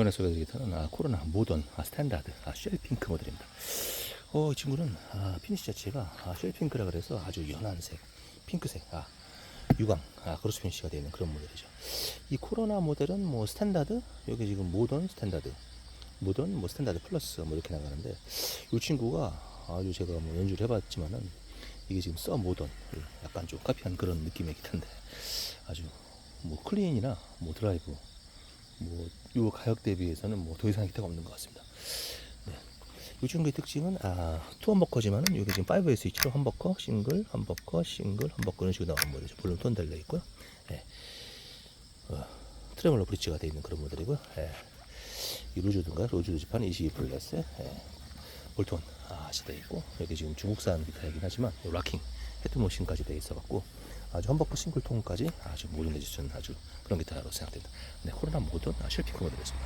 이번에 소개해드릴 기타는 아, 코로나 모던 아, 스탠다드 아, 쉘핑크 모델입니다. 어, 이 친구는 아, 피니시 자체가 아, 쉘핑크라 그래서 아주 연한 색, 핑크색, 아, 유광, 아, 크로스 피니시가 되어 있는 그런 모델이죠. 이 코로나 모델은 뭐 스탠다드, 여기 지금 모던 스탠다드, 모던 뭐 스탠다드 플러스 뭐 이렇게 나가는데 이 친구가 아주 제가 뭐 연주를 해봤지만은 이게 지금 써 모던 약간 좀 카피한 그런 느낌의 기타인데 아주 뭐 클린이나 뭐 드라이브 뭐요 가격 대비해서는 뭐 더 이상의 기타가 없는 것 같습니다. 네. 이 친구의 특징은 아 투 험버커지만은 여기 지금 5S 위치로 험버커 싱글 험버커 싱글 험버커 이런 식으로 나온 모델이죠. 물론 톤 달려 있고요. 예. 어, 트레몰로 브릿지가 되어 있는 그런 모델이고요. 예. 이 루즈든가 로즈 루즈판 22 플러스 예. 볼톤 아, 되어 있고 여기 지금 중국산 기타이긴 하지만 요 락킹 헤드모신까지 되어 있어갖고 아주 험버커 싱글톤까지 아주 모든 내주는 아주 그런 기타로 생각됩니다. 네, 코로나 모던 아, 쉘핑크 모델이었습니다.